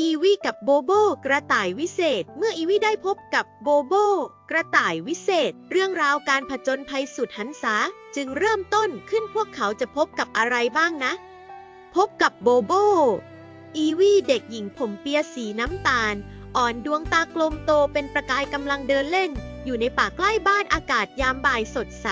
อีวีกับโบโบกระต่ายวิเศษ เมื่ออีวีได้พบกับโบโบกระต่ายวิเศษ เรื่องราวการผจญภัยสุดหันษาจึงเริ่มต้นขึ้นพวกเขาจะพบกับอะไรบ้างนะ พบกับโบโบ อีวีเด็กหญิงผมเปียสีน้ำตาล อ่อนดวงตากลมโตเป็นประกายกำลังเดินเล่น อยู่ในป่าใกล้บ้านอากาศยามบ่ายสดใส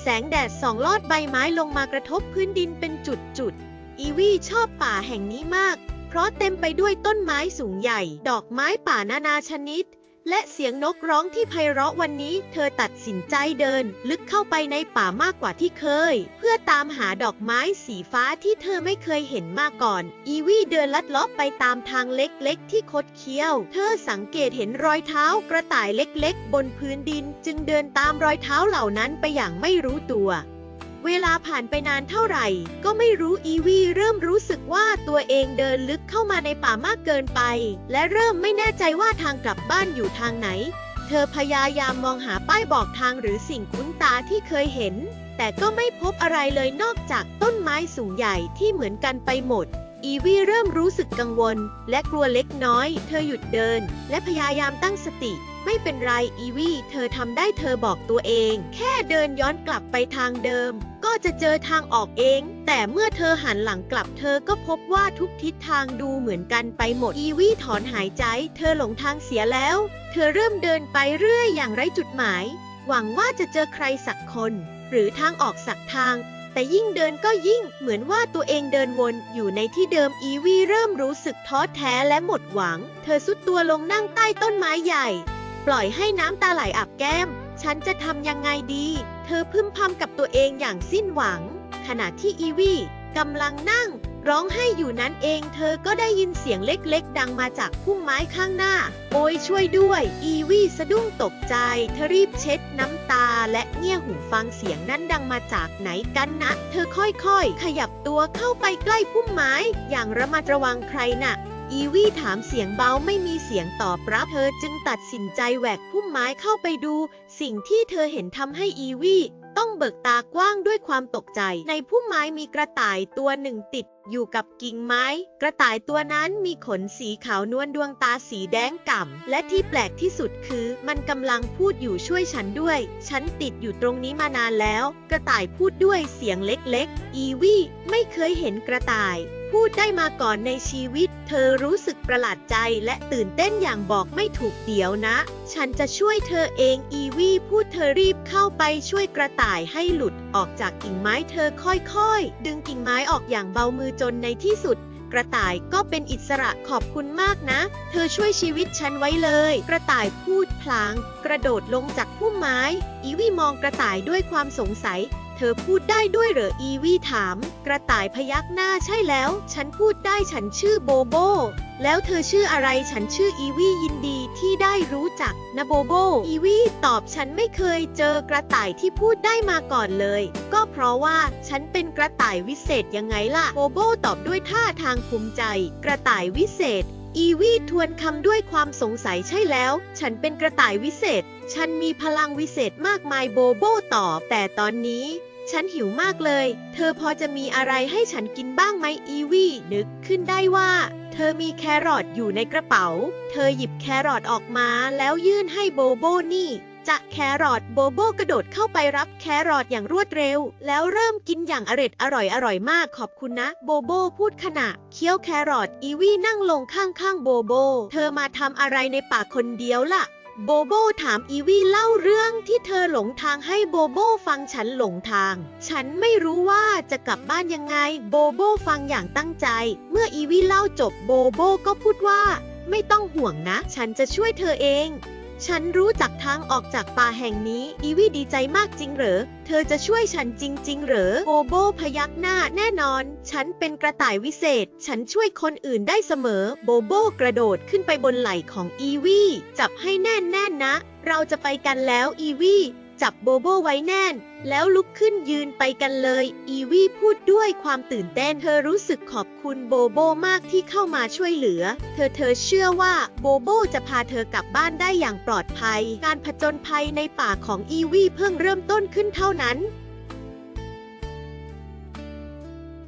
แสงแดดส่องลอดใบไม้ลงมากระทบพื้นดินเป็นจุดๆอีวีชอบป่าแห่งนี้มาก เพราะเต็มไปด้วยต้นไม้สูงใหญ่ ดอกไม้ป่านานาชนิด และเสียงนกร้องที่ไพเราะวันนี้ เธอตัดสินใจเดิน ลึกเข้าไปในป่ามากกว่าที่เคย เพื่อตามหาดอกไม้สีฟ้าที่เธอไม่เคยเห็นมาก่อน อีวี่เดินลัดเลาะไปตามทางเล็กๆ ที่คดเคี้ยว เธอสังเกตเห็นรอยเท้ากระต่ายเล็กๆ บนพื้นดิน จึงเดินตามรอยเท้าเหล่านั้นไปอย่างไม่รู้ตัว เวลาผ่านไปนานเท่าไหร่ ก็ไม่รู้อีวีเริ่มรู้สึกว่าตัวเองเดินลึกเข้ามาในป่ามากเกินไป และเริ่มไม่แน่ใจว่าทางกลับบ้านอยู่ทางไหน เธอพยายามมองหาป้ายบอกทางหรือสิ่งคุ้นตาที่เคยเห็น แต่ก็ไม่พบอะไรเลยนอกจากต้นไม้สูงใหญ่ที่เหมือนกันไปหมด อีวี่เริ่มรู้สึกกังวล และกลัวเล็กน้อย เธอหยุดเดิน และพยายามตั้งสติ ไม่เป็นไรอีวี่ เธอทำได้เธอบอกตัวเอง แค่เดินย้อนกลับไปทางเดิม ก็จะเจอทางออกเอง แต่เมื่อเธอหันหลังกลับ เธอก็พบว่าทุกทิศทางดูเหมือนกันไปหมด อีวี่ถอนหายใจ เธอหลงทางเสียแล้ว เธอเริ่มเดินไปเรื่อยอย่างไร้จุดหมาย หวังว่าจะเจอใครสักคน หรือทางออกสักทาง แต่ยิ่งเดินก็ยิ่งเหมือนว่าตัวเองเดินวนอยู่ในที่เดิมอีวีเริ่มรู้สึกท้อแท้และหมดหวัง เธอสุดตัวลงนั่งใต้ต้นไม้ใหญ่ ปล่อยให้น้ำตาไหลอาบแก้ม ฉันจะทำยังไงดี เธอพึมพำกับตัวเองอย่างสิ้นหวัง ขณะที่อีวีกำลังนั่ง ร้องไห้อยู่นั้นเองเธอก็ได้ยินเสียงเล็กๆ ดังมาจากพุ่มไม้ข้างหน้า โอยช่วยด้วย อีวี่สะดุ้งตกใจ เธอรีบเช็ดน้ำตาและเงี่ยหูฟังเสียงนั้นดังมาจากไหนกันนะ เธอค่อยๆ ขยับตัวเข้าไปใกล้พุ่มไม้ อย่างระมัดระวังใครน่ะอีวี่ถามเสียงเบาไม่มีเสียงตอบรับเธอจึงตัดสินใจแหวกพุ่มไม้เข้าไปดู สิ่งที่เธอเห็นทำให้อีวี่ต้องเบิกตากว้างด้วยความตกใจ ในพุ่มไม้มีกระต่ายตัวหนึ่งติดอยู่กับกิ่งไม้ กระต่ายตัวนั้นมีขนสีขาวนวลดวงตาสีแดงก่ำ และที่แปลกที่สุดคือ มันกำลังพูดอยู่ช่วยฉันด้วย ฉันติดอยู่ตรงนี้มานานแล้ว กระต่ายพูดด้วยเสียงเล็กๆ อีวี่ไม่เคยเห็นกระต่าย พูดได้มาก่อนในชีวิต เธอรู้สึกประหลาดใจและตื่นเต้นอย่างบอกไม่ถูกเดี๋ยวนะ ฉันจะช่วยเธอเองอีวี่พูดเธอรีบเข้าไปช่วยกระต่ายให้หลุดออกจากกิ่งไม้เธอค่อยๆ ดึงกิ่งไม้ออกอย่างเบามือจนในที่สุด กระต่ายก็เป็นอิสระขอบคุณมากนะ เธอช่วยชีวิตฉันไว้เลย กระต่ายพูดพลาง กระโดดลงจากพุ่มไม้ อีวี่มองกระต่ายด้วยความสงสัย ธอพูดได้ด้วยเหรออีวี่ถาม กระต่ายพยักหน้าใช่แล้ว ฉันพูดได้ฉันชื่อโบโบ แล้วเธอชื่ออะไรฉันชื่ออีวี่ยินดีที่ได้รู้จักนะโบโบ อีวี่ตอบฉันไม่เคยเจอกระต่ายที่พูดได้มาก่อนเลย ก็เพราะว่าฉันเป็นกระต่ายวิเศษยังไงล่ะ โบโบตอบด้วยท่าทางภูมิใจ กระต่ายวิเศษอีวี่ทวนคำด้วยความสงสัยใช่แล้ว ฉันเป็นกระต่ายวิเศษ ฉันมีพลังวิเศษมากมายโบโบตอบ แต่ตอนนี้ ฉันหิวมากเลย เธอพอจะมีอะไรให้ฉันกินบ้างไหมอีวี่นึกขึ้นได้ว่า เธอมีแครอทอยู่ในกระเป๋า เธอหยิบแครอทออกมาแล้วยื่นให้โบโบนี่จะแครอทโบโบกระโดดเข้าไปรับแครอทอย่างรวดเร็ว แล้วเริ่มกินอย่างอร็ดอร่อยอร่อยมากขอบคุณนะ โบโบพูดขณะ เคี้ยวแครอทอีวี่นั่งลงข้างๆโบโบ เธอมาทำอะไรในป่าคนเดียวล่ะ โบโบถามอีวี่เล่าเรื่องที่เธอหลงทางให้โบโบฟังฉันหลงทาง ฉันไม่รู้ว่าจะกลับบ้านยังไง โบโบฟังอย่างตั้งใจ เมื่ออีวี่เล่าจบโบโบก็พูดว่า ไม่ต้องห่วงนะ ฉันจะช่วยเธอเอง ฉันรู้จักทางออกจากป่าแห่งนี้ อีวี่ดีใจมากจริงเหรอ เธอจะช่วยฉันจริง ๆ เหรอ โบโบพยักหน้าแน่นอน ฉันเป็นกระต่ายวิเศษ ฉันช่วยคนอื่นได้เสมอ โบโบกระโดดขึ้นไปบนไหล่ของอีวี่ จับให้แน่นแน่นๆนะ เราจะไปกันแล้วอีวี่ จับโบโบไว้แน่น แล้วลุกขึ้นยืนไปกันเลย อีวี่พูดด้วยความตื่นเต้น เธอรู้สึกขอบคุณโบโบมากที่เข้ามาช่วยเหลือ เธอเธอเชื่อว่าโบโบจะพาเธอกลับบ้านได้อย่างปลอดภัย การผจญภัยในป่าของอีวี่เพิ่งเริ่มต้นขึ้นเท่านั้น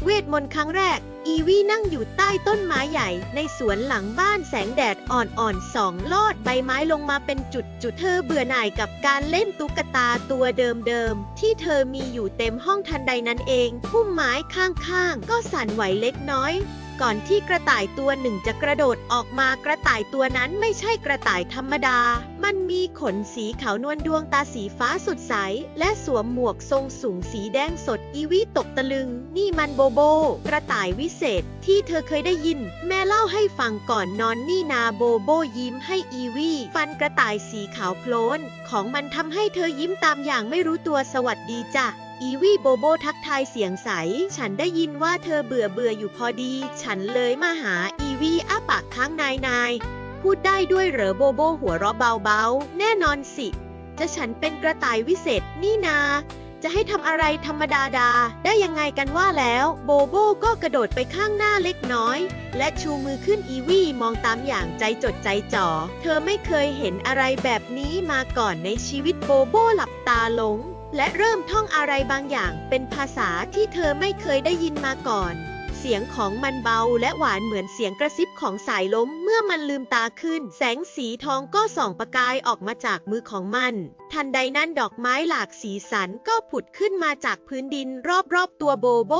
เวทมนต์ครั้งแรก อีวี่นั่งอยู่ใต้ต้นไม้ใหญ่ในสวนหลังบ้านแสงแดดอ่อนๆสองลอดใบไม้ลงมาเป็นจุดจุดๆ เธอเบื่อหน่ายกับการเล่นตุ๊กตาตัวเดิมๆ ที่เธอมีอยู่เต็มห้องทันใดนั้นเอง พุ่มไม้ข้างๆ ก็สั่นไหวเล็กน้อย ก่อนที่กระต่ายตัวหนึ่งจะกระโดดออกมากระต่ายตัวนั้นไม่ใช่กระต่ายธรรมดา มันมีขนสีขาวนวลดวงตาสีฟ้าสดใส และสวมหมวกทรงสูงสีแดงสดอีวิตกตะลึง นี่มันโบโบ กระต่ายวิเศษ ที่เธอเคยได้ยิน แม่เล่าให้ฟังก่อนนอนนี่นาโบโบยิ้มให้อีวีฟันกระต่ายสีขาวโพลนของมันทำให้เธอยิ้มตามอย่างไม่รู้ตัวสวัสดีจ้ะ อีวี่โบโบทักทายเสียงใส ฉันได้ยินว่าเธอเบื่อเบื่ออยู่พอดี ฉันเลยมาหาอีวี่อ้าปากค้างนายนาย พูดได้ด้วยเหรอโบโบหัวเราะเบาๆ แน่นอนสิ จะฉันเป็นกระต่ายวิเศษนี่นา จะให้ทำอะไรธรรมดาดา ได้ยังไงกันว่าแล้ว โบโบก็กระโดดไปข้างหน้าเล็กน้อย และชูมือขึ้นอีวี่มองตามอย่างใจจดใจจ่อ เธอไม่เคยเห็นอะไรแบบนี้มาก่อนในชีวิตโบโบหลับตาลง และเริ่มท่องอะไรบางอย่างเป็นภาษาที่เธอไม่เคยได้ยินมาก่อน เสียงของมันเบาและหวานเหมือนเสียงกระซิบของสายล้มเมื่อมันลืมตาขึ้น แสงสีทองก็ส่องประกายออกมาจากมือของมัน ทันใดนั้นดอกไม้หลากสีสันก็ผุดขึ้นมาจากพื้นดินรอบๆตัวโบโบ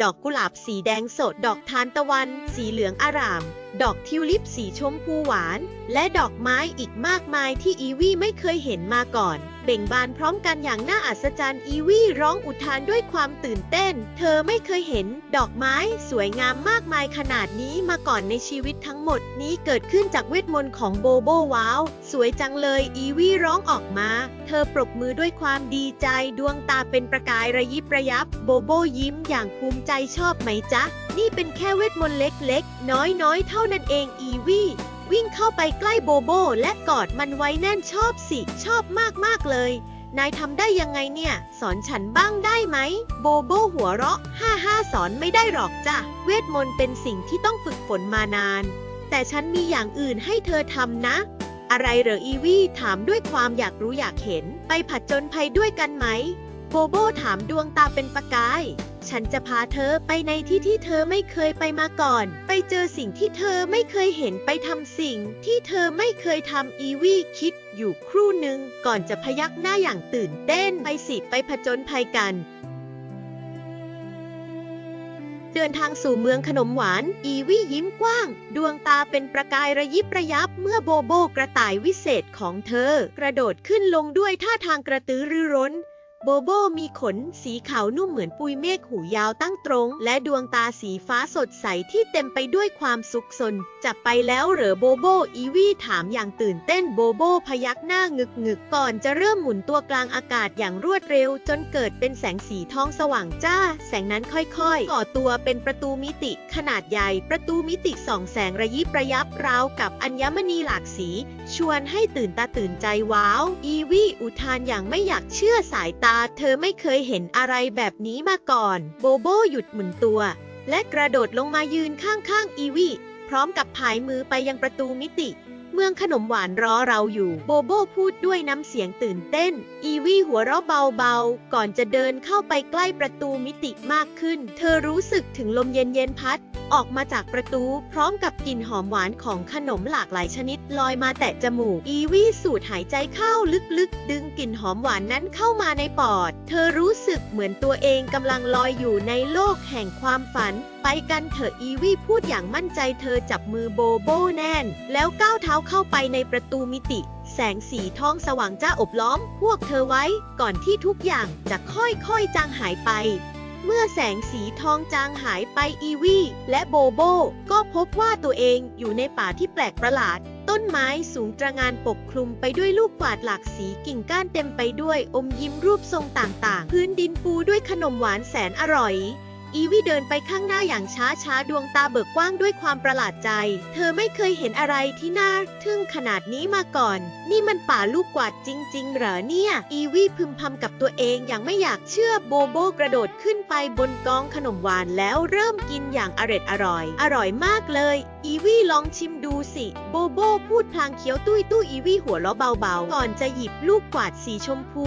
ดอกกุหลาบสีแดงสดดอกทานตะวัน สีเหลืองอาราม ดอกทิวลิปสีชมพูหวาน และดอกไม้อีกมากมายที่อีวี่ไม่เคยเห็นมาก่อน เบ่งบานพร้อมกันอย่างน่าอัศจรรย์อีวี่ร้องอุทานด้วยความตื่นเต้น เธอไม่เคยเห็นดอกไม้สวยงามมากมายขนาดนี้มาก่อนในชีวิตทั้งหมดนี้เกิดขึ้นจากเวทมนต์ของโบโบว้าว สวยจังเลยอีวี่ร้องออกมา เธอปรบมือด้วยความดีใจดวงตาเป็นประกายระยิบระยับ โบโบยิ้มอย่างภูมิใจชอบไหมจ๊ะ นี่เป็นแค่เวทมนต์เล็กๆ น้อยๆเท่านั้นเองอีวี่วิ่งเข้าไปใกล้โบโบและกอดมันไว้แน่นชอบสิ ชอบมากๆเลย นายทำได้ยังไงเนี่ย สอนฉันบ้างได้ไหม โบโบหัวเราะ ห้าห้าสอนไม่ได้หรอกจ้ะ เวทมนต์เป็นสิ่งที่ต้องฝึกฝนมานาน แต่ฉันมีอย่างอื่นให้เธอทำนะ อะไรเหรออีวี่ถามด้วยความอยากรู้อยากเห็น ไปผัดจนภัยด้วยกันไหม โบโบถามดวงตาเป็นประกาย ฉันจะพาเธอไปในที่ที่เธอไม่เคยไปมาก่อน ไปเจอสิ่งที่เธอไม่เคยเห็นไปทำสิ่ง ที่เธอไม่เคยทำอีวี่คิดอยู่ครู่หนึ่งก่อนจะพยักหน้าอย่างตื่นเต้นไปสิไปผจญภัยกันเดินทางสู่เมืองขนมหวาน อีวี่ยิ้มกว้าง ดวงตาเป็นประกายระยิบระยับ เมื่อโบโบกระต่ายวิเศษของเธอ กระโดดขึ้นลงด้วยท่าทางกระตือรือร้น โบโบมีขนสีขาวนุ่มเหมือนปุยเมฆหูยาวตั้งตรง และดวงตาสีฟ้าสดใสที่เต็มไปด้วยความสุขสน จับไปแล้วเหรอโบโบอีวี่ถามอย่างตื่นเต้นโบโบพยักหน้างึกงึกๆก่อนจะเริ่มหมุนตัวกลางอากาศอย่างรวดเร็ว จนเกิดเป็นแสงสีทองสว่างจ้า แสงนั้นค่อยๆก่อตัวเป็นประตูมิติขนาดใหญ่ ประตูมิติส่องแสงระยิบระยับราวกับอัญมณีหลากสี ชวนให้ตื่นตาตื่นใจว้าว อีวี่อุทานอย่างไม่อยากเชื่อสายตาเธอไม่เคยเห็นอะไรแบบนี้มาก่อน โบโบหยุดหมุนตัว และกระโดดลงมายืนข้างๆอีวี่พร้อมกับผายมือไปยังประตูมิติ เมืองขนมหวานรอเราอยู่ โบโบพูดด้วยน้ำเสียงตื่นเต้น อีวี่หัวเราะเบาๆ ก่อนจะเดินเข้าไปใกล้ประตูมิติมากขึ้น เธอรู้สึกถึงลมเย็นๆพัด ออกมาจากประตูพร้อมกับกลิ่นหอมหวานของขนมหลากหลายชนิดลอยมาแตะจมูก อีวี่สูดหายใจเข้าลึกๆ ดึงกลิ่นหอมหวานนั้นเข้ามาในปอด เธอรู้สึกเหมือนตัวเองกำลังลอยอยู่ในโลกแห่งความฝัน ไปกันเถอะอีวี่พูดอย่างมั่นใจเธอจับมือโบโบแน่น แล้วก้าวเท้าเข้าไปในประตูมิติแสงสีทองสว่างจ้าอบล้อม พวกเธอไว้ ก่อนที่ทุกอย่างจะค่อยๆจางหายไป เมื่อแสงสีทองจางหายไปอีวี่และโบโบ ก็พบว่าตัวเองอยู่ในป่าที่แปลกประหลาด ต้นไม้สูงตระงานปกคลุมไปด้วยลูกกวาดหลากสีกิ่งก้านเต็มไปด้วยอมยิ้มรูปทรงต่างๆ พื้นดินปูด้วยขนมหวานแสนอร่อย อีวี่เดินไปข้างหน้าอย่างช้าช้าๆดวงตาเบิกกว้างด้วยความประหลาดใจ เธอไม่เคยเห็นอะไรที่น่าทึ่งขนาดนี้มาก่อน นี่มันป่าลูกกวาดจริง ๆ เหรอเนี่ย อีวี่พึมพำกับตัวเองอย่างไม่อยากเชื่อโบโบกระโดดขึ้นไปบนกองขนมหวานแล้วเริ่มกินอย่างอร็ดอร่อย อร่อยมากเลย อีวี่ลองชิมดูสิ โบโบพูดพลางเคี้ยวตุ้ยตู้อีวี่หัวเราะเบาๆ ก่อนจะหยิบลูกกวาดสีชมพู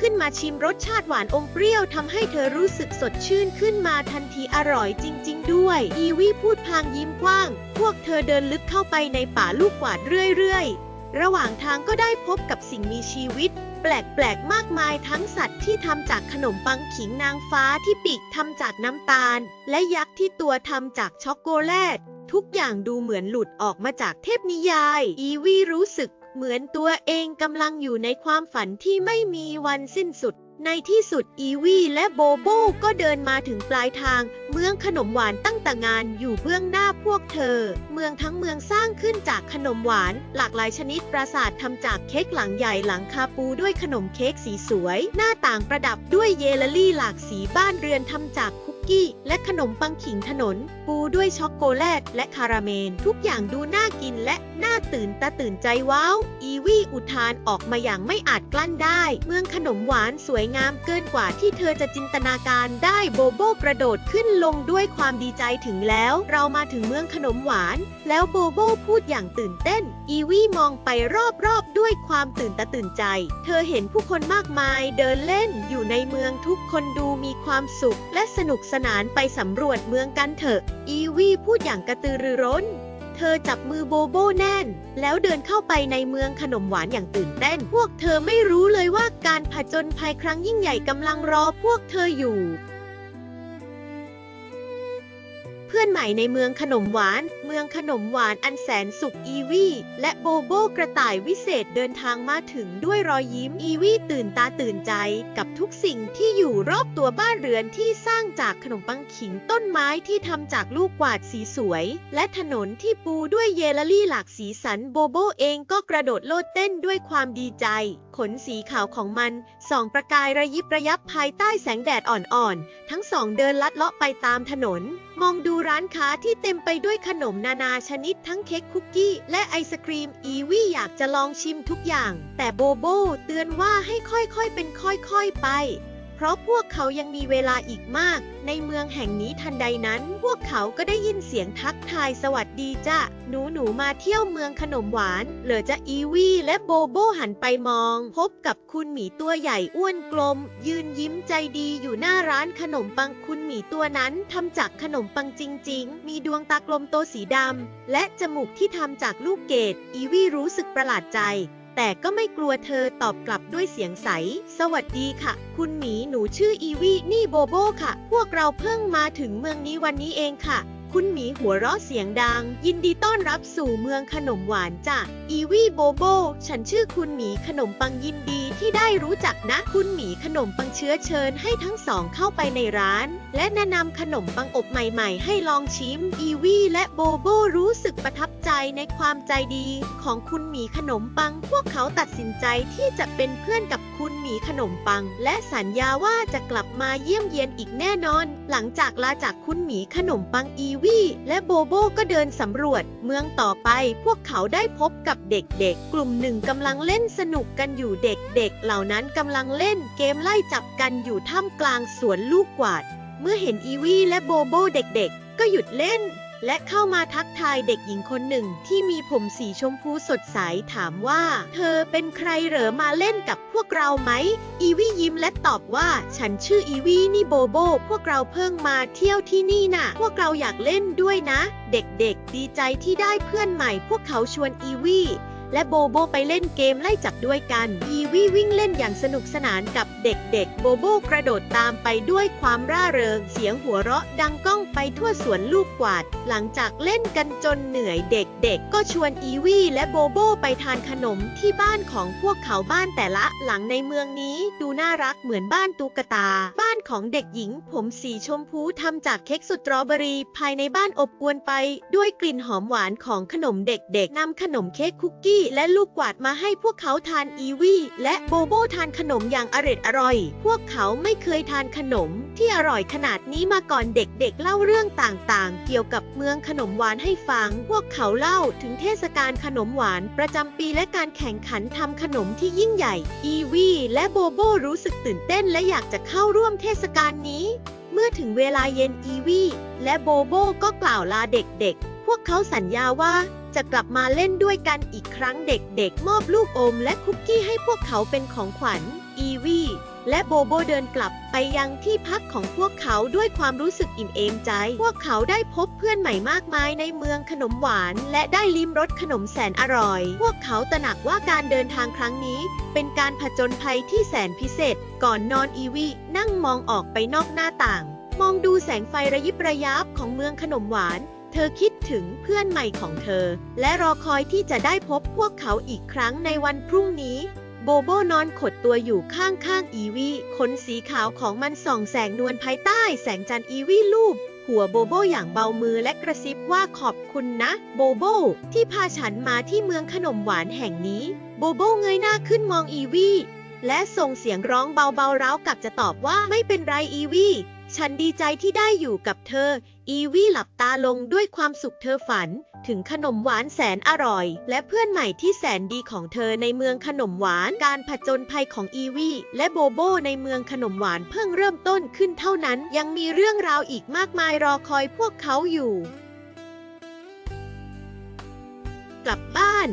ขึ้นมาชิมรสชาติหวานอมเปรี้ยวทำให้เธอรู้สึกสดชื่นขึ้นมาทันทีอร่อยจริง ๆ ด้วย อีวี่พูดพางยิ้มกว้าง พวกเธอเดินลึกเข้าไปในป่าลูกกวาดเรื่อย ๆ ระหว่างทางก็ได้พบกับสิ่งมีชีวิต แปลก ๆ มากมายทั้งสัตว์ที่ทำจากขนมปังขิงนางฟ้าที่ปีกทำจากน้ำตาล และยักษ์ที่ตัวทำจากช็อกโกแลตทุกอย่างดูเหมือนหลุดออกมาจากเทพนิยาย อีวี่รู้สึก เหมือนตัวเองกำลังอยู่ในความฝันที่ไม่มีวันสิ้นสุด ในที่สุดอีวี่และโบโบก็เดินมาถึงปลายทาง เมืองขนมหวานตั้งแต่งานอยู่เบื้องหน้าพวกเธอ เมืองทั้งเมืองสร้างขึ้นจากขนมหวาน หลากหลายชนิดปราสาททำจากเค้กหลังใหญ่หลังคาปูด้วยขนมเค้กสีสวย หน้าต่างประดับด้วยเยลลี่หลากสีบ้านเรือนทำจากค กี้ และขนมปังขิงถนน ปูด้วยช็อกโกแลตและคาราเมนทุกอย่างดูน่ากินและน่าตื่นตาตื่นใจว้าว อีวี่อุทานออกมาอย่างไม่อาจกลั้นได้ เมืองขนมหวานสวยงามเกินกว่าที่เธอจะจินตนาการได้โบโบกระโดดขึ้นลงด้วยความดีใจถึงแล้ว เรามาถึงเมืองขนมหวาน แล้วโบโบพูดอย่างตื่นเต้น อีวี่มองไปรอบๆด้วยความตื่นตาตื่นใจ เธอเห็นผู้คนมากมายเดินเล่นอยู่ในเมืองทุกคนดูมีความสุขและสนุกสนานไปสำรวจเมืองกันเถอะ อีวี่พูดอย่างกระตือรือร้น เธอจับมือโบโบแน่น แล้วเดินเข้าไปในเมืองขนมหวานอย่างตื่นเต้น พวกเธอไม่รู้เลยว่าการผจญภัยครั้งยิ่งใหญ่กำลังรอพวกเธออยู่ เพื่อนใหม่ในเมืองขนมหวาน เมืองขนมหวานอันแสนสุขอีวี่และโบโบกระต่ายวิเศษเดินทางมาถึงด้วยรอยยิ้มอีวี่ตื่นตาตื่นใจกับทุกสิ่งที่อยู่รอบตัวบ้านเรือนที่สร้างจากขนมปังขิงต้นไม้ที่ทำจากลูกกวาดสีสวย และถนนที่ปูด้วยเยลลี่หลากสีสันโบโบเองก็กระโดดโลดเต้นด้วยความดีใจ นสีขาวของมันส่องประกายระยิบระยับภายใต้แสงแดดอ่อนๆ ทั้งสองเดินลัดเลาะไปตามถนน มองดูร้านค้าที่เต็มไปด้วยขนมนานาชนิดทั้งเค้กคุกกี้ และไอศครีม อีวี่อยากจะลองชิมทุกอย่าง แต่โบโบเตือนว่าให้ค่อยๆเป็นค่อยๆไป เพราะพวกเขายังมีเวลาอีกมาก ในเมืองแห่งนี้ทันใดนั้น พวกเขาก็ได้ยินเสียงทักทายสวัสดีจ้ะ หนูหนูมาเที่ยวเมืองขนมหวาน เหลือจะอีวี่และโบโบหันไปมอง พบกับคุณหมีตัวใหญ่อ้วนกลม ยืนยิ้มใจดีอยู่หน้าร้านขนมปังคุณหมีตัวนั้นทำจากขนมปังจริง ๆ มีดวงตากลมโตสีดำและจมูกที่ทำจากลูกเกดอีวี่รู้สึกประหลาดใจ แต่ก็ไม่กลัวเธอตอบกลับด้วยเสียงใส สวัสดีค่ะ คุณหมีหนูชื่ออีวี่นี่โบโบค่ะ พวกเราเพิ่งมาถึงเมืองนี้วันนี้เองค่ะ คุณหมีหัวเราะเสียงดัง ยินดีต้อนรับสู่เมืองขนมหวานจ้ะ อีวี่โบโบ ฉันชื่อคุณหมีขนมปังยินดีที่ได้รู้จักนะ คุณหมีขนมปังเชื้อเชิญให้ทั้งสองเข้าไปในร้าน และแนะนำขนมปังอบใหม่ๆ ให้ลองชิม อีวี่และโบโบรู้สึกประทับใจในความใจดี ของคุณหมีขนมปัง พวกเขาตัดสินใจที่จะเป็นเพื่อนกับคุณหมีขนมปัง และสัญญาว่าจะกลับมาเยี่ยมเยียนอีกแน่นอน หลังจากลาจากคุณหมีขนมปังอีวี่และโบโบก็เดินสำรวจเมืองต่อไป พวกเขาได้พบกับเด็กๆ กลุ่มหนึ่งกำลังเล่นสนุกกันอยู่เด็กๆ เหล่านั้นกำลังเล่นเกมไล่จับกันอยู่ท่ามกลางสวนลูกกวาด เมื่อเห็นอีวี่และโบโบเด็กๆ ก็หยุดเล่น และเข้ามาทักทายเด็กหญิงคนหนึ่งที่มีผมสีชมพูสดใสถามว่า เธอเป็นใครเหรอมาเล่นกับพวกเราไหม อีวี่ยิ้มและตอบว่า ฉันชื่ออีวี่นี่โบโบ พวกเราเพิ่งมาเที่ยวที่นี่น่ะ พวกเราอยากเล่นด้วยนะ เด็กๆ ดีใจที่ได้เพื่อนใหม่ พวกเขาชวนอีวี่ และโบโบไปเล่นเกมไล่จับด้วยกัน อีวี่วิ่งเล่นอย่างสนุกสนานกับเด็กๆ โบโบกระโดดตามไปด้วยความร่าเริง เสียงหัวเราะดังก้องไปทั่วสวนลูกกวาด หลังจากเล่นกันจนเหนื่อยเด็กๆ ก็ชวนอีวี่และโบโบไปทานขนมที่บ้านของพวกเขาบ้านแต่ละหลังในเมืองนี้ ดูน่ารักเหมือนบ้านตุ๊กตาบ้าน ของเด็กหญิง ผมสีชมพูทำจากเค้กสตรอเบอรี่ภายในบ้านอบอวนไป ด้วยกลิ่นหอมหวานของขนมเด็กๆนำขนมเค้กคุกกี้ และลูกกวาดมาให้พวกเขาทานอีวี่และโบโบทานขนมอย่างอร็ดอร่อย พวกเขาไม่เคยทานขนมที่อร่อยขนาดนี้มาก่อนเด็กๆ เล่าเรื่องต่างๆ เกี่ยวกับเมืองขนมหวานให้ฟัง พวกเขาเล่าถึงเทศกาลขนมหวานประจำปีและการแข่งขันทำขนมที่ยิ่งใหญ่ อีวี่และโบโบรู้สึกตื่นเต้นและอยากจะเข้าร่วมเทศกาลนี้ เมื่อถึงเวลาเย็นอีวี่และโบโบก็กล่าวลาเด็กๆ พวกเขาสัญญาว่าจะกลับมาเล่นด้วยกันอีกครั้งเด็กๆ มอบลูกอมและคุกกี้ให้พวกเขาเป็นของขวัญอีวี่ และโบโบเดินกลับไปยังที่พักของพวกเขาด้วยความรู้สึกอิ่มเอมใจ พวกเขาได้พบเพื่อนใหม่มากมายในเมืองขนมหวาน และได้ลิ้มรสขนมแสนอร่อย พวกเขาตระหนักว่าการเดินทางครั้งนี้ เป็นการผจญภัยที่แสนพิเศษ ก่อนนอนอีวีนั่งมองออกไปนอกหน้าต่าง มองดูแสงไฟระยิบระยับของเมืองขนมหวาน เธอคิดถึงเพื่อนใหม่ของเธอ และรอคอยที่จะได้พบพวกเขาอีกครั้งในวันพรุ่งนี้ โบโบนอนขดตัวอยู่ข้างๆอีวีขนสีขาวของมันส่องแสงนวลภายใต้แสงจันทร์อีวีลูบหัวโบโบอย่างเบามือและกระซิบว่าขอบคุณนะ โบโบ ที่พาฉันมาที่เมืองขนมหวานแห่งนี้ โบโบเงยหน้าขึ้นมองอีวีและส่งเสียงร้องเบาๆร้าวกับจะตอบว่าไม่เป็นไรอีวีฉันดีใจที่ได้อยู่กับเธอ อีวี่หลับตาลงด้วยความสุขเธอฝัน ถึงขนมหวานแสนอร่อย และเพื่อนใหม่ที่แสนดีของเธอในเมืองขนมหวาน การผจญภัยของอีวี่และโบโบในเมืองขนมหวานเพิ่งเริ่มต้นขึ้นเท่านั้น ยังมีเรื่องราวอีกมากมายรอคอยพวกเขาอยู่ กลับบ้าน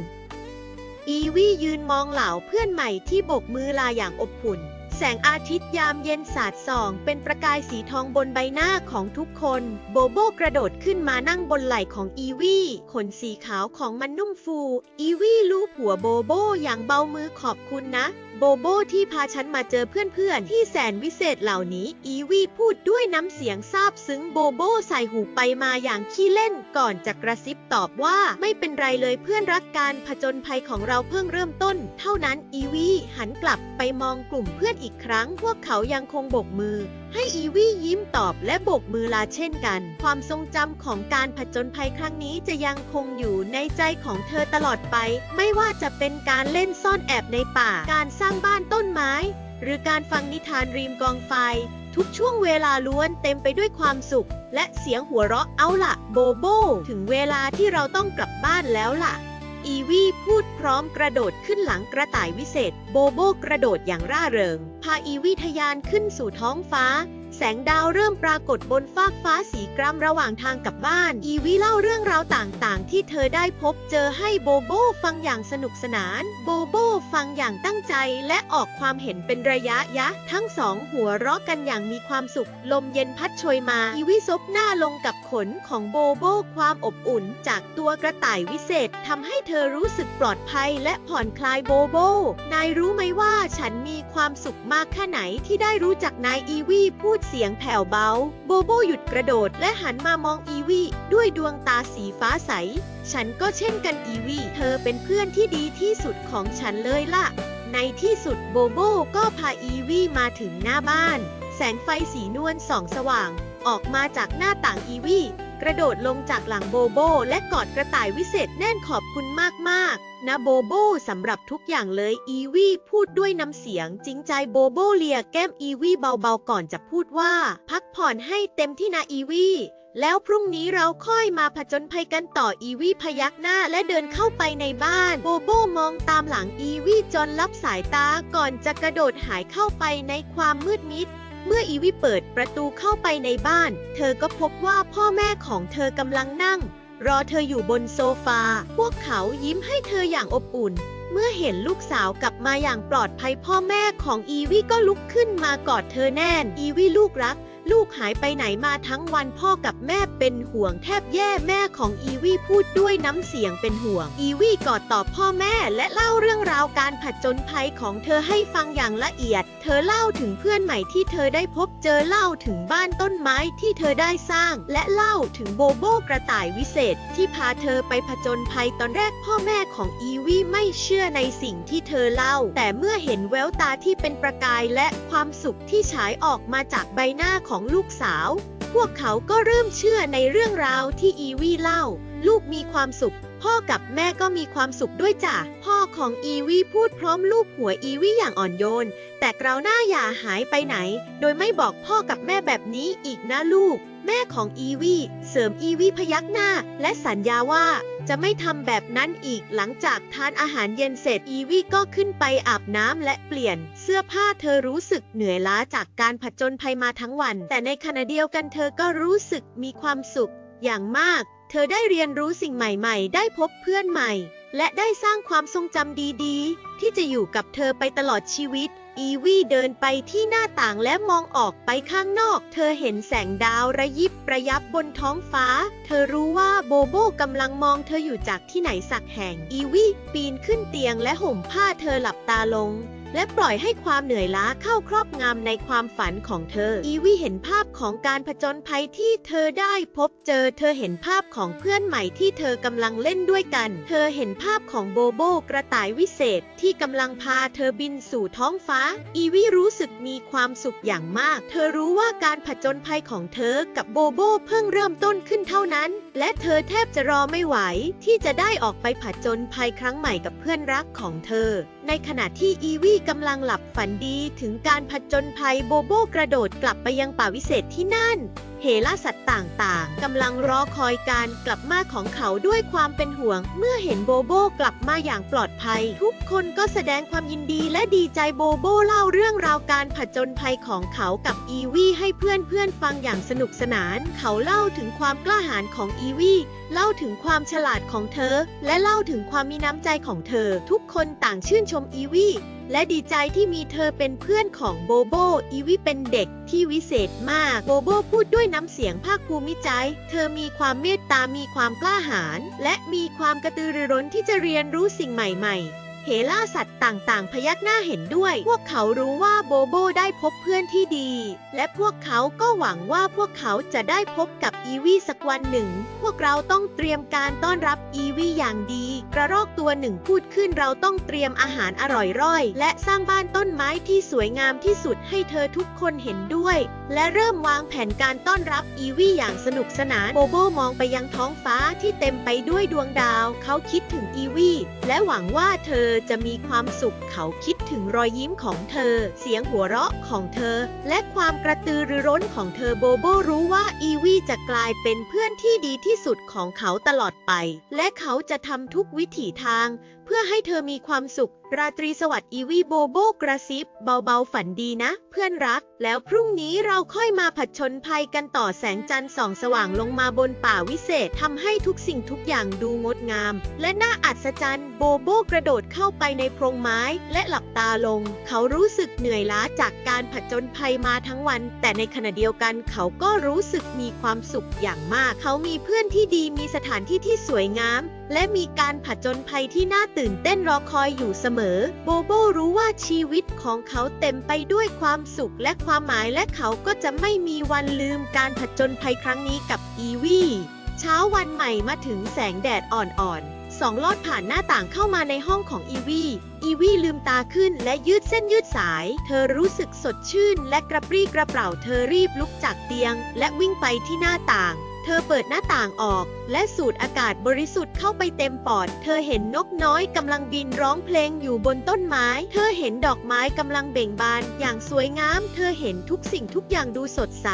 อีวี่ยืนมองเหล่าเพื่อนใหม่ที่โบกมือลาอย่างอบอุ่น แสงอาทิตย์ยามเย็นสาดส่อง เป็นประกายสีทองบนใบหน้าของทุกคน โบโบกระโดดขึ้นมานั่งบนไหล่ของอีวี่ขนสีขาวของมันนุ่มฟู อีวี่ลูบหัวโบโบอย่างเบามือขอบคุณนะ โบโบที่พาฉันมาเจอเพื่อนๆ ที่แสนวิเศษเหล่านี้ อีวีพูดด้วยน้ำเสียงซาบซึ้งโบโบใส่หูไปมาอย่างขี้เล่น ก่อนจะกระซิบตอบว่าไม่เป็นไรเลยเพื่อนรักการผจญภัยของเราเพิ่งเริ่มต้น เท่านั้นอีวีหันกลับไปมองกลุ่มเพื่อนอีกครั้ง พวกเขายังคงโบกมือ ให้อีวี่ยิ้มตอบและโบกมือลาเช่นกัน ความทรงจำของการผจญภัยครั้งนี้จะยังคงอยู่ในใจของเธอตลอดไป ไม่ว่าจะเป็นการเล่นซ่อนแอบในป่า การสร้างบ้านต้นไม้ หรือการฟังนิทานริมกองไฟ ทุกช่วงเวลาล้วนเต็มไปด้วยความสุข และเสียงหัวเราะเอาล่ะโบโบ ถึงเวลาที่เราต้องกลับบ้านแล้วล่ะ อีวี่พูดพร้อมกระโดดขึ้นหลังกระต่ายวิเศษ โบโบกระโดดอย่างร่าเริง พาอีวี่ทะยานขึ้นสู่ท้องฟ้า แสงดาวเริ่มปรากฏบนฟากฟ้าสีกรัมระหว่างทางกลับบ้าน อีวีเล่าเรื่องราวต่างๆ ที่เธอได้พบเจอให้โบโบฟังอย่างสนุกสนาน โบโบฟังอย่างตั้งใจและออกความเห็นเป็นระยะยะ ทั้งสองหัวเราะกันอย่างมีความสุข ลมเย็นพัดโชยมา อีวีซบหน้าลงกับขนของโบโบความอบอุ่น จากตัวกระต่ายวิเศษทำให้เธอรู้สึกปลอดภัยและผ่อนคลายโบโบ นายรู้ไหมว่าฉันมีความสุขมากแค่ไหนที่ได้รู้จักนายอีวีพูดเสียงแผ่วเบา โบโบหยุดกระโดดและหันมามองอีวี่ด้วยดวงตาสีฟ้าใส ฉันก็เช่นกันอีวี่เธอเป็นเพื่อนที่ดีที่สุดของฉันเลยล่ะ ในที่สุดโบโบก็พาอีวี่มาถึงหน้าบ้าน แสงไฟสีนวลส่องสว่าง ออกมาจากหน้าต่างอีวี่ กระโดดลงจากหลังโบโบ และกอดกระต่ายวิเศษแน่นขอบคุณมากๆ นะโบโบสำหรับทุกอย่างเลยอีวี่พูดด้วยน้ำเสียงจริงใจโบโบเลียแก้มอีวี่เบาๆก่อนจะพูดว่า พักผ่อนให้เต็มที่นะอีวี่แล้วพรุ่งนี้เราค่อยมาผจญภัยกันต่ออีวี่พยักหน้าและเดินเข้าไปในบ้าน โบโบมองตามหลังอีวี่จนรับสายตาก่อนจะกระโดดหายเข้าไปในความมืดมิด เมื่ออีวีเปิดประตูเข้าไปในบ้าน เธอก็พบว่าพ่อแม่ของเธอกำลังนั่ง รอเธออยู่บนโซฟา พวกเขายิ้มให้เธออย่างอบอุ่น เมื่อเห็นลูกสาวกลับมาอย่างปลอดภัยพ่อแม่ของอีวี่ก็ลุกขึ้นมากอดเธอแน่น อีวี่ลูกรัก ลูกหายไปไหนมาทั้งวันพ่อกับแม่เป็นห่วงแทบแย่แม่ของอีวี่พูดด้วยน้ำเสียงเป็นห่วง อีวี่กอดตอบพ่อแม่และเล่าเรื่องราวการผจญภัยของเธอให้ฟังอย่างละเอียด เธอเล่าถึงเพื่อนใหม่ที่เธอได้พบเจอเล่าถึงบ้านต้นไม้ที่เธอได้สร้าง และเล่าถึงโบโบกระต่ายวิเศษ ที่พาเธอไปผจญภัยตอนแรกพ่อแม่ของอีวี่ไม่เชื่อในสิ่งที่เธอเล่า แต่เมื่อเห็นแววตาที่เป็นประกายและความสุขที่ฉายออกมาจากใบหน้าของลูกสาว พวกเขาก็เริ่มเชื่อในเรื่องราวที่อีวี่เล่า ลูกมีความสุข พ่อกับแม่ก็มีความสุขด้วยจ้ะ พ่อของอีวี่พูดพร้อมลูบหัวอีวี่อย่างอ่อนโยน แต่กราวหน้าอย่าหายไปไหน โดยไม่บอกพ่อกับแม่แบบนี้อีกนะลูก แม่ของอีวี่เสริมอีวี่พยักหน้า และสัญญาว่าจะไม่ทำแบบนั้นอีกหลังจากทานอาหารเย็นเสร็จอีวี่ก็ขึ้นไปอาบน้ำและเปลี่ยน เสื้อผ้าเธอรู้สึกเหนื่อยล้าจากการผจญภัยมาทั้งวัน แต่ในขณะเดียวกันเธอก็รู้สึกมีความสุขอย่างมาก เธอได้เรียนรู้สิ่งใหม่ ๆ ได้พบเพื่อนใหม่ และได้สร้างความทรงจำดีๆ ที่จะอยู่กับเธอไปตลอดชีวิต อีวี่เดินไปที่หน้าต่างและมองออกไปข้างนอก เธอเห็นแสงดาวระยิบระยับบนท้องฟ้า เธอรู้ว่าโบโบกำลังมองเธออยู่จากที่ไหนสักแห่ง อีวี่ปีนขึ้นเตียงและห่มผ้าเธอหลับตาลง และปล่อยให้ความเหนื่อยล้าเข้าครอบงำในความฝันของเธอ อีวี่เห็นภาพของการผจญภัยที่เธอได้พบเจอ เธอเห็นภาพของเพื่อนใหม่ที่เธอกำลังเล่นด้วยกัน เธอเห็นภาพของโบโบกระต่ายวิเศษที่กำลังพาเธอบินสู่ท้องฟ้า อีวี่รู้สึกมีความสุขอย่างมาก เธอรู้ว่าการผจญภัยของเธอกับโบโบเพิ่งเริ่มต้นขึ้นเท่านั้น และเธอแทบจะรอไม่ไหว ที่จะได้ออกไปผจญภัยครั้งใหม่กับเพื่อนรักของเธอ ในขณะที่อีวี่กำลังหลับฝันดีถึงการผจญภัยโบโบกระโดดกลับไปยังป่าวิเศษที่นั่นเฮล่าสัตว์ต่างๆกำลังรอคอยการกลับมาของเขาด้วยความเป็นห่วง เมื่อเห็นโบโบกลับมาอย่างปลอดภัย ทุกคนก็แสดงความยินดีและดีใจโบโบเล่าเรื่องราวการผจญภัยของเขากับอีวี่ให้เพื่อนๆฟังอย่างสนุกสนาน เขาเล่าถึงความกล้าหาญของอีวี่เล่าถึงความฉลาดของเธอ และเล่าถึงความมีน้ำใจของเธอ ทุกคนต่างชื่นชมอีวี่และดีใจที่มีเธอเป็นเพื่อนของโบโบอีวิเป็นเด็ก ที่วิเศษมาก โบโบพูดด้วยน้ำเสียงภาคภูมิใจ เธอมีความเมตตามีความกล้าหาญและมีความกระตือรือร้นที่จะเรียนรู้สิ่งใหม่ ๆ เฮล่าสัตว์ต่างๆ พยักหน้าเห็นด้วย พวกเขารู้ว่าโบโบได้พบเพื่อนที่ดี และพวกเขาก็หวังว่าพวกเขาจะได้พบกับอีวี่สักวันหนึ่ง พวกเราต้องเตรียมการต้อนรับอีวี่อย่างดี กระรอกตัวหนึ่งพูดขึ้นเราต้องเตรียมอาหารอร่อยร่อย และสร้างบ้านต้นไม้ที่สวยงามที่สุดให้เธอทุกคนเห็นด้วย และเริ่มวางแผนการต้อนรับอีวี่อย่างสนุกสนานโบโบมองไปยังท้องฟ้าที่เต็มไปด้วยดวงดาว เขาคิดถึงอีวี่และหวังว่าเธอจะมีความสุขเขาคิดถึงรอยยิ้มของเธอ เสียงหัวเราะของเธอ และความกระตือรือร้นของเธอโบโบรู้ว่าอีวี่จะกลายเป็นเพื่อนที่ดีที่สุดของเขาตลอดไป และเขาจะทำทุกวิถีทาง เพื่อให้เธอมีความสุข ราตรีสวัสดิ์อีวีโบโบกระซิบ เบาๆ ฝันดีนะ เพื่อนรัก แล้วพรุ่งนี้เราค่อยมาผัดชนภัยกันต่อแสงจันทร์ส่องสว่างลงมาบนป่าวิเศษทำให้ทุกสิ่งทุกอย่างดูงดงาม และน่าอัศจรรย์ โบโบกระโดดเข้าไปในโพรงไม้ และหลับตาลง เขารู้สึกเหนื่อยล้าจากการผัดจนภัยมาทั้งวัน แต่ในขณะเดียวกันเขาก็รู้สึกมีความสุขอย่างมาก เขามีเพื่อนที่ดีมีสถานที่ที่สวยงาม และมีการผจญภัยที่น่าตื่นเต้นรอคอยอยู่เสมอ โบโบรู้ว่าชีวิตของเขาเต็มไปด้วยความสุขและความหมายและเขาก็จะไม่มีวันลืมการผจญภัยครั้งนี้กับอีวี่เช้าวันใหม่มาถึงแสงแดดอ่อนๆสองลอดผ่านหน้าต่างเข้ามาในห้องของอีวี่อีวี่ลืมตาขึ้นและยืดเส้นยืดสาย เธอรู้สึกสดชื่นและกระปรี้กระเปร่าเธอรีบลุกจากเตียง และวิ่งไปที่หน้าต่าง เธอเปิดหน้าต่างออก และสูดอากาศบริสุทธิ์เข้าไปเต็มปอด เธอเห็นนกน้อยกำลังบินร้องเพลงอยู่บนต้นไม้ เธอเห็นดอกไม้กำลังเบ่งบานอย่างสวยงาม เธอเห็นทุกสิ่งทุกอย่างดูสดใส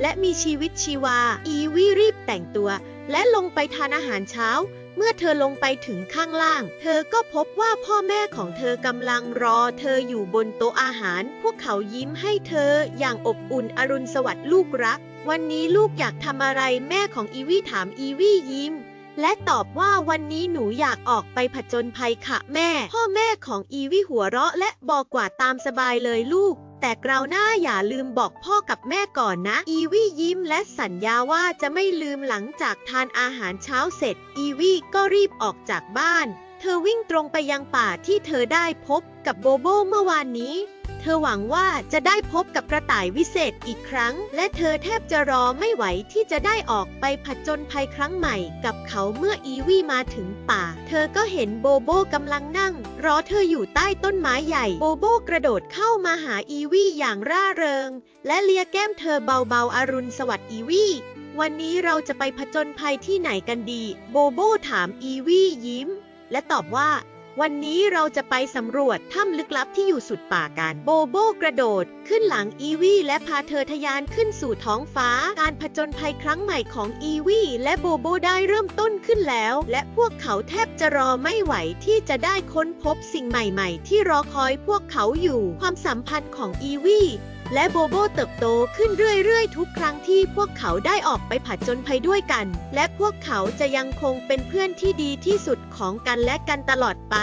และมีชีวิตชีวา อีวีรีบแต่งตัว และลงไปทานอาหารเช้าเมื่อเธอลงไปถึงข้างล่าง เธอก็พบว่าพ่อแม่ของเธอกำลังรอเธออยู่บนโต๊ะอาหาร พวกเขายิ้มให้เธออย่างอบอุ่นอรุณสวัสดิ์ลูกรัก วันนี้ลูกอยากทำอะไรแม่ของอีวี่ถามอีวี่ยิ้ม และตอบว่าวันนี้หนูอยากออกไปผจญภัยค่ะแม่ พ่อแม่ของอีวี่หัวเราะและบอกกว่าตามสบายเลยลูก แต่คราวหน้าอย่าลืมบอกพ่อกับแม่ก่อนนะ อีวี่ยิ้มและสัญญาว่าจะไม่ลืมหลังจากทานอาหารเช้าเสร็จ อีวี่ก็รีบออกจากบ้าน เธอวิ่งตรงไปยังป่าที่เธอได้พบกับโบโบเมื่อวานนี้ เธอหวังว่าจะได้พบกับกระต่ายวิเศษอีกครั้ง และเธอแทบจะรอไม่ไหวที่จะได้ออกไปผจญภัยครั้งใหม่กับเขาเมื่ออีวี่มาถึงป่า เธอก็เห็นโบโบกำลังนั่ง รอเธออยู่ใต้ต้นไม้ใหญ่ โบโบกระโดดเข้ามาหาอีวี่อย่างร่าเริง และเลียแก้มเธอเบาๆอารุณสวัสดิ์อีวี่วันนี้เราจะไปผจญภัยที่ไหนกันดี โบโบถามอีวี่ยิ้ม และตอบว่า วันนี้เราจะไปสำรวจถ้ำลึกลับที่อยู่สุดป่ากัน โบโบกระโดด ขึ้นหลังอีวี่และพาเธอทะยานขึ้นสู่ท้องฟ้า การผจญภัยครั้งใหม่ของอีวี่และโบโบได้เริ่มต้นขึ้นแล้ว และพวกเขาแทบจะรอไม่ไหวที่จะได้ค้นพบสิ่งใหม่ ๆ ที่รอคอยพวกเขาอยู่ ความสัมพันธ์ของอีวี่ และโบโบเติบโตขึ้นเรื่อยๆ ทุกครั้งที่พวกเขาได้ออกไปผจญภัยด้วยกัน และพวกเขาจะยังคงเป็นเพื่อนที่ดีที่สุดของกันและกันตลอดไป